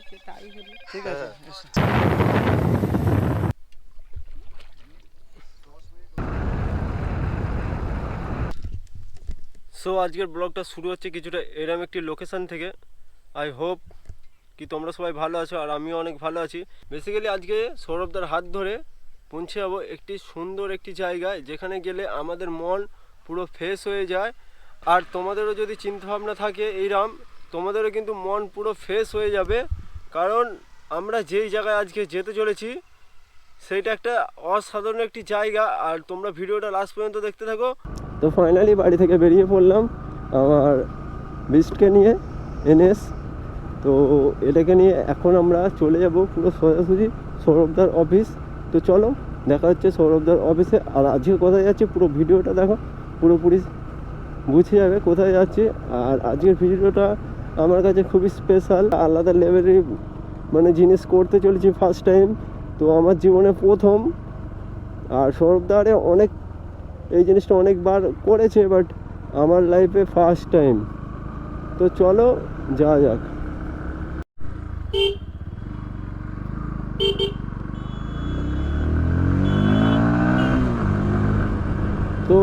হয়েছে তাই হলো ঠিক আছে। হ্যাঁ। সো আজকের ব্লগটা শুরু হচ্ছে কিছুটা এরম একটি লোকেশন থেকে। আই হোপ কি তোমরা সবাই ভালো আছো আর আমিও অনেক ভালো আছি। বেসিক্যালি আজকে সৌরভদার হাত ধরে পৌঁছে যাব একটি সুন্দর একটি জায়গায় যেখানে গেলে আমাদের মন পুরো ফ্রেশ হয়ে যায়। আর তোমাদেরও যদি চিন্তাভাবনা থাকে এইরাম তোমাদেরও কিন্তু মন পুরো ফ্রেশ হয়ে যাবে। কারণ আমরা যেই জায়গায় আজকে যেতে চলেছি, সেইটা একটা অসাধারণ একটি জায়গা। আর তোমরা ভিডিওটা লাস্ট পর্যন্ত দেখতে থাকো। তো ফাইনালি বাড়ি থেকে বেরিয়ে পড়লাম আমার বিস্টকে নিয়ে, এনএস। তো এটাকে নিয়ে এখন আমরা চলে যাব পুরো সোজাসুজি সৌরভদার অফিস তো চলো, দেখা হচ্ছে সৌরভদার অফিসে আর আজকে কোথায় যাচ্ছে পুরো ভিডিওটা দেখো। পুরোপুরি বুঝে যাবে কোথায় যাচ্ছে। আর আজকের ভিডিওটা আমার কাছে খুবই স্পেশাল আলাদা লেভেলের মানে জিনিস করতে চলেছি ফার্স্ট টাইম তো আমার জীবনে প্রথম। আর সৌরভদারে অনেক, এই জিনিসটা অনেকবার করেছে বাট আমার লাইফে ফার্স্ট টাইম তো চলো, যাওয়া যাক তো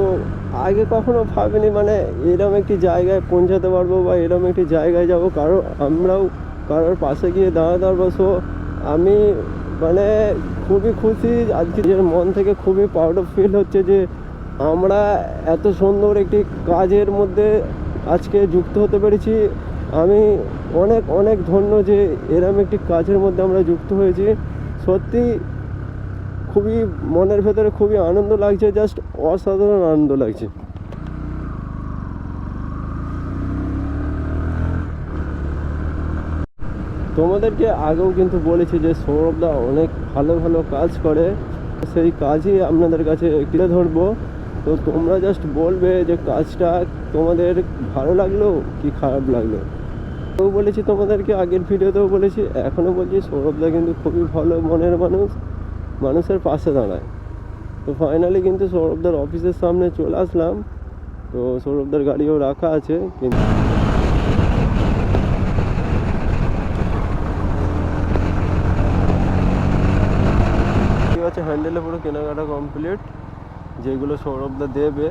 আগে কখনো ভাবিনি মানে এরম একটি জায়গায় পৌঁছাতে পারব বা এরম একটি জায়গায় যাব। কারও, আমরাও কারোর পাশে গিয়ে দাঁড়াতে পারব। সো আমি মানে খুবই খুশি আজকে নিজের মন থেকে খুবই প্রাউড ফিল হচ্ছে যে আমরা এত সুন্দর একটি কাজের মধ্যে আজকে যুক্ত হতে পেরেছি। আমি অনেক অনেক ধন্য যে এরম একটি কাজের মধ্যে আমরা যুক্ত হয়েছি। সত্যি খুবই মনের ভেতরে খুবই আনন্দ লাগছে জাস্ট অসাধারণ আনন্দ লাগছে। তোমাদেরকে আগেও কিন্তু বলেছি যে সৌরভদা অনেক ভালো ভালো কাজ করে, সেই কাজই আপনাদের কাছে তুলে ধরবো। তো তোমরা জাস্ট বলবে যে কাজটা তোমাদের ভালো লাগল কি খারাপ লাগল? তো বলেছি তোমাদেরকে, আগের ভিডিওতেও বলেছি এখনও বলছি সৌরভদা কিন্তু খুবই ভালো মনের মানুষ। মানুষের পাশে দাঁড়ায় তো ফাইনালি কিন্তু সৌরভদার অফিসের সামনে চলে আসলাম তো সৌরভদার গাড়িও রাখা আছে কিন্তু ঠিক আছে হ্যান্ডেলে পুরো কেনাকাটা কমপ্লিট যেগুলো সৌরভদা দেবে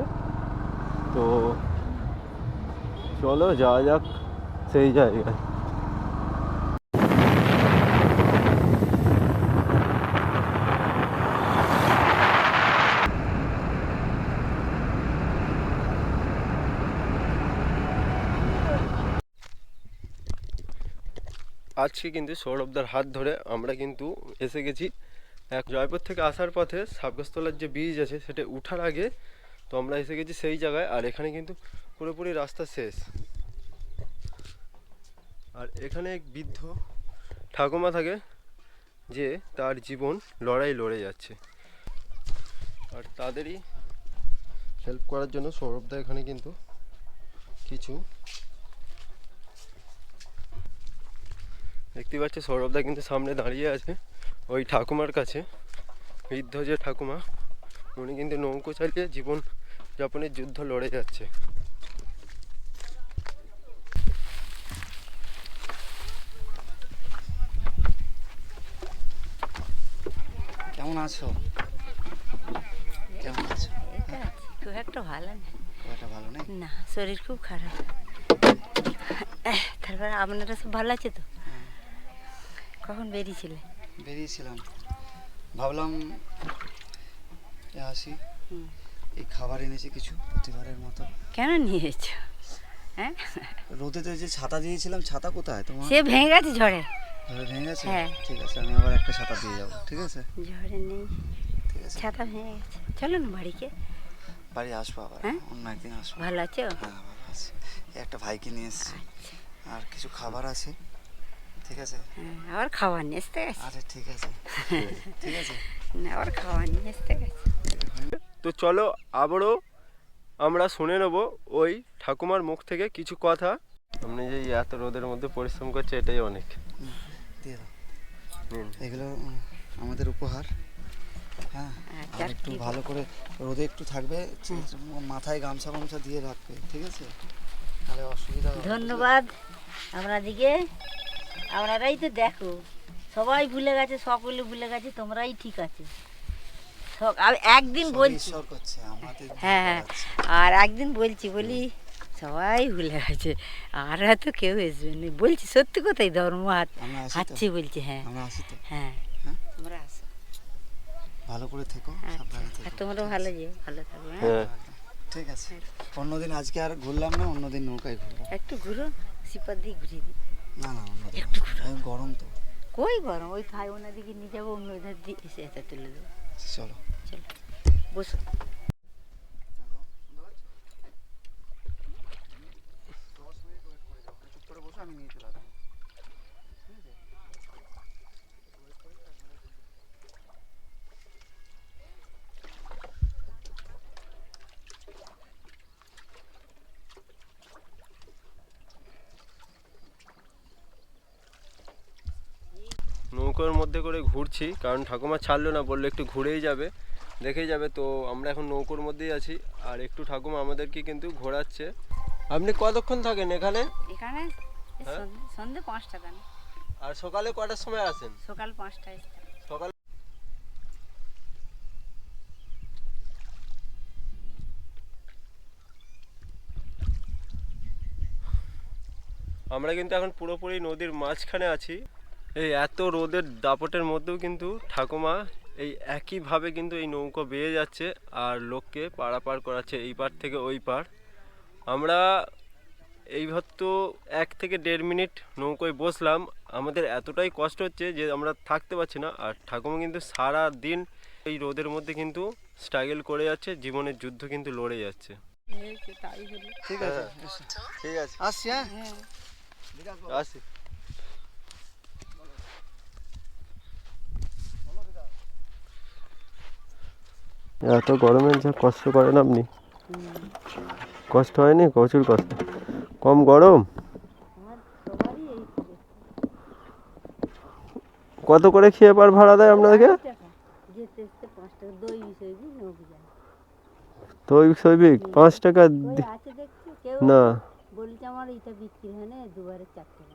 তো চলো যাওয়া যাক সেই জায়গায় আজকে কিন্তু সৌরভদার হাত ধরে আমরা কিন্তু এসে গেছি। এক জয়পুর থেকে আসার পথে সাবগাছতলার যে ব্রিজ আছে, সেটা উঠার আগে তো আমরা এসে গেছি সেই জায়গায়। আর এখানে কিন্তু পুরোপুরি রাস্তা শেষ। আর এখানে এক বৃদ্ধ ঠাকুমা থাকে, যে তার জীবন লড়াই লড়ে যাচ্ছে। আর তাদেরই হেল্প করার জন্য সৌরভদা এখানে কিন্তু কিছু দেখতে পাচ্ছে সৌরভদা কিন্তু সামনে দাঁড়িয়ে আছে ওই ঠাকুমার কাছে বৃদ্ধ যে ঠাকুমা উনি কিন্তু নৌকো চালিয়ে জীবন যাপনের যুদ্ধ লড়ে যাচ্ছে। কেমন আছো? কেমন আছো? খুব একটা ভালো না। খুব একটা ভালো নেই? না শরীর খুব খারাপ। তারপরে আপনারা সব ভালো আছে তো? কখন বেরিয়েছিলে? বেরিয়েছিলাম। ভাবলাম আসি। এই খাবার এনেছি কিছু প্রতিবারের মতো। কেন নিয়ে এসছো হ্যাঁ রোদেতে যে ছাতা দিয়েছিলাম ছাতা কোথায় তোমার? সে ভেঙে গেছে ঝড়ে। ঘরে ভেঙে গেছে? হ্যাঁ। ঠিক আছে আমি আবার একটা ছাতা দিয়ে যাব ঠিক আছে? ঝড়ে নেই। ঠিক আছে। ছাতা ভেঙে গেছে। চলো না বাড়িকে বাড়ি আসব আবার। হ্যাঁ? অন্য একদিন আসব। ভালো আছো? হ্যাঁ ভালো আছি। একটা ভাইকে নিয়ে এসেছি। আচ্ছা। আর কিছু খাবার আছে? ঠিক আছে? হ্যাঁ, আবার খাবার নিয়ে আসতে গেছে। আরে ঠিক আছে। ঠিক আছে। না আবার খাবার নিয়ে আসতে গেছে। তো চলো আবারও আমরা শুনে নেব ওই ঠাকুমার মুখ থেকে কিছু কথা। আপনি যে এত রোদের মধ্যে পরিশ্রম করছে এটাই অনেক। এগুলো আমাদের উপহার। হ্যাঁ আচ্ছা, আর একটু ভালো করে রোদে একটু থাকবে মাথায় গামছা গামছা দিয়ে রাখবে ঠিক আছে? তাহলে অসুবিধা। ধন্যবাদ। আপনাদিকে আপনারাই তো দেখো। সবাই ভুলে গেছে সকলে ভুলে গেছে তোমরাই ঠিক আছে। একদিন বলছি। হ্যাঁ হ্যাঁ। আর একদিন বলছি বলি সবাই ভুলে গেছে। আর হয়তো কেউ আসবে না। বলছি সত্যি কথাই ধর্ম হাত হাঁটছি বলছি হ্যাঁ। তো। হ্যাঁ। হ্যাঁ? তোমরা আসো। ভালো করে থেকো আচ্ছা। তোমরাও ভালো যে ভালো থাকবে হ্যাঁ। হ্যাঁ। ঠিক আছে। অন্যদিন আজকে আর ঘুরলাম না অন্যদিন নৌকায় ঘুরবো। একটু ঘুরো সিপার দিয়ে ঘুরিয়ে দিই। না না একটু। গরম তো। কই গরম? ওই থাই ওনাদিকে নিয়ে যাব অন্য তুলে দেবো। চলো। চলো বসো। নৌকোর মধ্যে করে ঘুরছি কারণ ঠাকুমা ছাড়লো না বলল একটু ঘুরেই যাবে দেখেই যাবে। তো আমরা এখন নৌকোর মধ্যেই আছি আর একটু ঠাকুমা আমাদেরকে কিন্তু ঘোরাচ্ছে। আপনি কতক্ষণ থাকেন এখানে? এখানে হ্যাঁ? সন্ধে- পাঁচটা আর সকালে কটার সময় আসেন? সকাল পাঁচটায় সকাল আমরা কিন্তু এখন পুরোপুরি নদীর মাঝখানে আছি। এই এত রোদের দাপটের মধ্যেও কিন্তু ঠাকুমা এই একইভাবে কিন্তু এই নৌকো বেয়ে যাচ্ছে আর লোককে পারাপার করাচ্ছে এই পার থেকে ওই পার। আমরা এইভাবে তো এক থেকে দেড় মিনিট নৌকোয় বসলাম। আমাদের এতটাই কষ্ট হচ্ছে যে আমরা থাকতে পারছি না আর ঠাকুমা কিন্তু সারা দিন এই রোদের মধ্যে কিন্তু স্ট্রাগল করে যাচ্ছে জীবনের যুদ্ধ কিন্তু লড়ে যাচ্ছে। ঠিক আছে ঠিক আছে। আসছি হ্যাঁ। হ্যাঁ এত গরমে যা কষ্ট করেন আপনি। কষ্ট হয়নি? প্রচুর কষ্ট। কম গরম। কত করে খেয়ে পার ভাড়া দেয় আপনাদেরকে? দই সৈবিক? পাঁচ টাকা না। বলছে আমার এটা বিক্রি হয় না দুবারে চার টাকা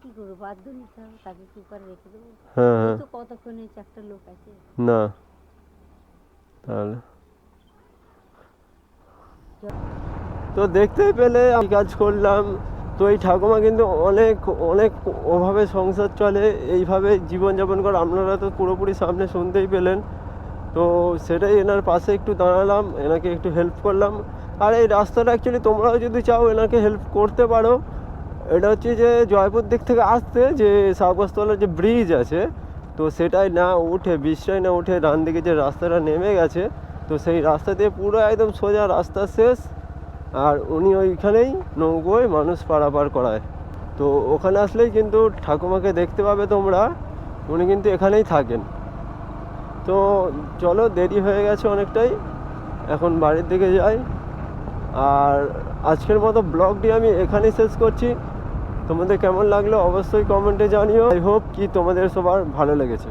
কী করব বাধ্য নিতে হবে তাকে কি করে রেখে দেবো হ্যাঁ। তো কতক্ষণে চারটা লোক আছে না। তাহলে। তো দেখতে পেলে আমি কাজ করলাম। তো এই ঠাকুমা কিন্তু অনেক অনেক ওভাবে সংসার চলে। এইভাবে জীবনযাপন করে আপনারা তো পুরোপুরি সামনে শুনতেই পেলেন। তো সেটাই এনার পাশে একটু দাঁড়ালাম, এনাকে একটু হেল্প করলাম। আর এই রাস্তাটা অ্যাকচুয়ালি তোমরাও যদি চাও এনাকে হেল্প করতে পারো। এটা হচ্ছে যে জয়পুর দিক থেকে আসতে যে সাগরতলার যে ব্রিজ আছে তো সেটাই না উঠে বৃষ্টায় না উঠে ডান দিকে যে রাস্তাটা নেমে গেছে, তো সেই রাস্তা দিয়ে পুরো একদম সোজা রাস্তা শেষ, আর উনি ওইখানেই নৌকোয় মানুষ পারাপার করায়। তো ওখানে আসলেই কিন্তু ঠাকুমাকে দেখতে পাবে তোমরা, উনি কিন্তু এখানেই থাকেন। তো চলো, দেরি হয়ে গেছে অনেকটাই, এখন বাড়ির দিকে যাই। আর আজকের মতো ব্লগটি আমি এখানেই শেষ করছি। তোমাদের কেমন লাগল অবশ্যই কমেন্টে জানিও। আই হোপ কি তোমাদের সবার ভালো লেগেছে।